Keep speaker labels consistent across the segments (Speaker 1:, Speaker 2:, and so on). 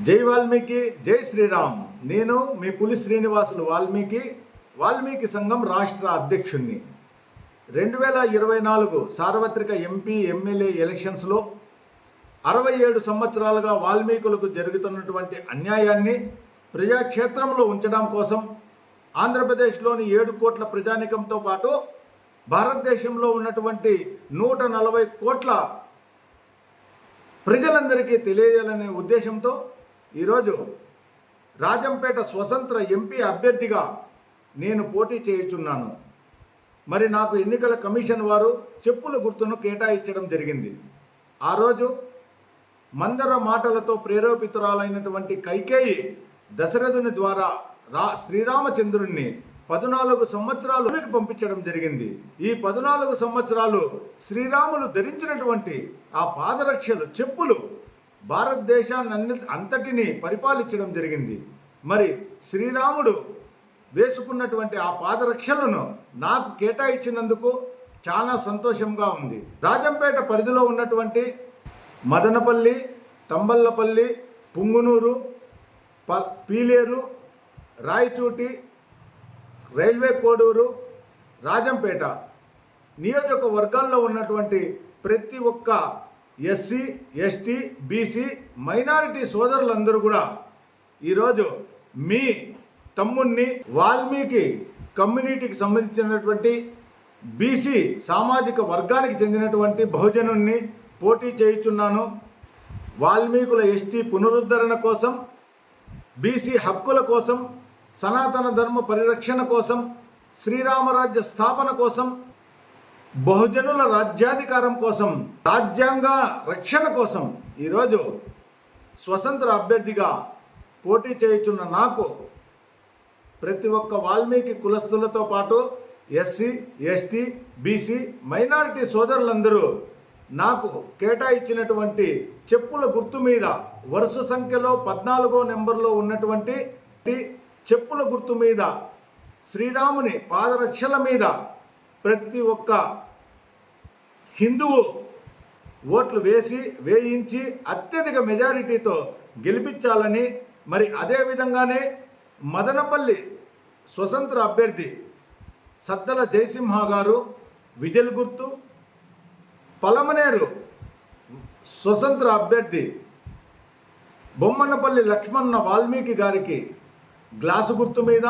Speaker 1: జై వాల్మీకి జై శ్రీరామ్. నేను మీ పులి శ్రీనివాసులు వాల్మీకి వాల్మీకి సంఘం రాష్ట్ర అధ్యక్షుణ్ణి. రెండు వేల ఇరవై నాలుగు సార్వత్రిక ఎంపీ ఎమ్మెల్యే ఎలక్షన్స్లో అరవై ఏడు సంవత్సరాలుగా వాల్మీకులకు జరుగుతున్నటువంటి అన్యాయాన్ని ప్రజాక్షేత్రంలో ఉంచడం కోసం ఆంధ్రప్రదేశ్లోని ఏడు కోట్ల ప్రజానికంతో పాటు భారతదేశంలో ఉన్నటువంటి నూట నలభై కోట్ల ప్రజలందరికీ తెలియజేయాలనే ఉద్దేశంతో ఈరోజు రాజంపేట స్వతంత్ర ఎంపీ అభ్యర్థిగా నేను పోటీ చేయుచున్నాను. మరి నాకు ఎన్నికల కమిషన్ వారు చెప్పుల గుర్తును కేటాయించడం జరిగింది. ఆ రోజు మందర మాటలతో ప్రేరేపితురాలైనటువంటి కైకేయి దశరథుని ద్వారా రా శ్రీరామచంద్రుణ్ణి పద్నాలుగు సంవత్సరాలు పంపించడం జరిగింది. ఈ పద్నాలుగు సంవత్సరాలు శ్రీరాములు ధరించినటువంటి ఆ పాదరక్షలు చెప్పులు భారతదేశాన్ని అన్ని అంతటిని పరిపాలించడం జరిగింది. మరి శ్రీరాముడు వేసుకున్నటువంటి ఆ పాదరక్షలను నాకు కేటాయించినందుకు చాలా సంతోషంగా ఉంది. రాజంపేట పరిధిలో ఉన్నటువంటి మదనపల్లి తంబల్లపల్లి పుంగునూరు ప పీలేరు రాయచూటి రైల్వే కోడూరు రాజంపేట నియోజకవర్గాల్లో ఉన్నటువంటి ప్రతి ఒక్క ఎస్సీ ఎస్టీ బీసీ మైనారిటీ సోదరులందరూ కూడా ఈరోజు మీ తమ్ముణ్ణి వాల్మీకి కమ్యూనిటీకి సంబంధించినటువంటి బీసీ సామాజిక వర్గానికి చెందినటువంటి బహుజనుణ్ణి పోటీ చేయుచున్నాను. వాల్మీకుల ఎస్టీ పునరుద్ధరణ కోసం బీసీ హక్కుల కోసం సనాతన ధర్మ పరిరక్షణ కోసం శ్రీరామరాజ్య స్థాపన కోసం బహుజనుల రాజ్యాధికారం కోసం రాజ్యాంగ రక్షణ కోసం ఈరోజు స్వతంత్ర అభ్యర్థిగా పోటీ చేయుచున్న నాకు ప్రతి ఒక్క వాల్మీకి కులస్తులతో పాటు ఎస్సీ ఎస్టీ బీసీ మైనారిటీ సోదరులందరూ నాకు కేటాయించినటువంటి చెప్పుల గుర్తు మీద వరుస సంఖ్యలో పద్నాలుగో నెంబర్లో ఉన్నటువంటి చెప్పుల గుర్తు మీద శ్రీరాముని పాదరక్షల మీద ప్రతి ఒక్క హిందువు ఓట్లు వేసి వేయించి అత్యధిక మెజారిటీతో గెలిపించాలని మరి అదే విధంగానే మదనపల్లి స్వతంత్ర అభ్యర్థి సద్దల జయసింహ గారు విజల్ గుర్తు పలమనేరు స్వతంత్ర అభ్యర్థి బొమ్మన్నపల్లి లక్ష్మణ వాల్మీకి గారికి గ్లాసు గుర్తు మీద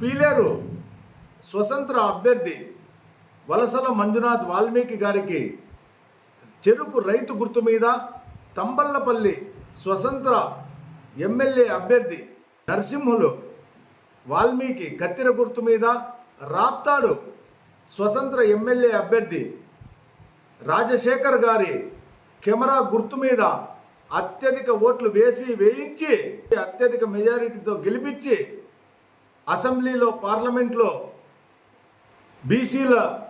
Speaker 1: పీలేరు స్వతంత్ర అభ్యర్థి వలసల మంజునాథ్ వాల్మీకి గారికి చెరుకు రైతు గుర్తు మీద తంబల్లపల్లి స్వతంత్ర ఎమ్మెల్యే అభ్యర్థి నరసింహులు వాల్మీకి కత్తిర గుర్తు మీద రాప్తాడు స్వతంత్ర ఎమ్మెల్యే అభ్యర్థి రాజశేఖర్ గారి కెమెరా గుర్తు మీద అత్యధిక ఓట్లు వేసి వేయించి అత్యధిక మెజారిటీతో గెలిపించి అసెంబ్లీలో పార్లమెంట్లో బీసీల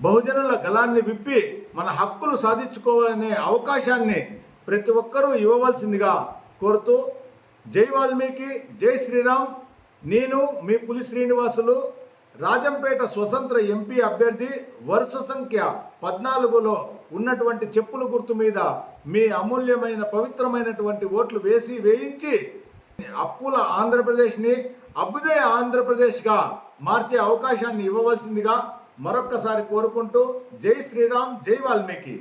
Speaker 1: బహుజనుల గలాన్ని విప్పి మన హక్కులు సాధించుకోవాలనే అవకాశాన్ని ప్రతి ఒక్కరూ ఇవ్వవలసిందిగా కోరుతూ జై వాల్మీకి జై శ్రీరామ్. నేను మీ పులి శ్రీనివాసులు. రాజంపేట స్వతంత్ర ఎంపీ అభ్యర్థి వరుస సంఖ్య పద్నాలుగులో ఉన్నటువంటి చెప్పుల గుర్తు మీద మీ అమూల్యమైన పవిత్రమైనటువంటి ఓట్లు వేసి వేయించి అప్పుల ఆంధ్రప్రదేశ్ని అభ్యుదయ ఆంధ్రప్రదేశ్గా మార్చే అవకాశాన్ని ఇవ్వవలసిందిగా మరొక్కసారి కోరుకుంటూ జై శ్రీరామ్ జై వాల్మీకి.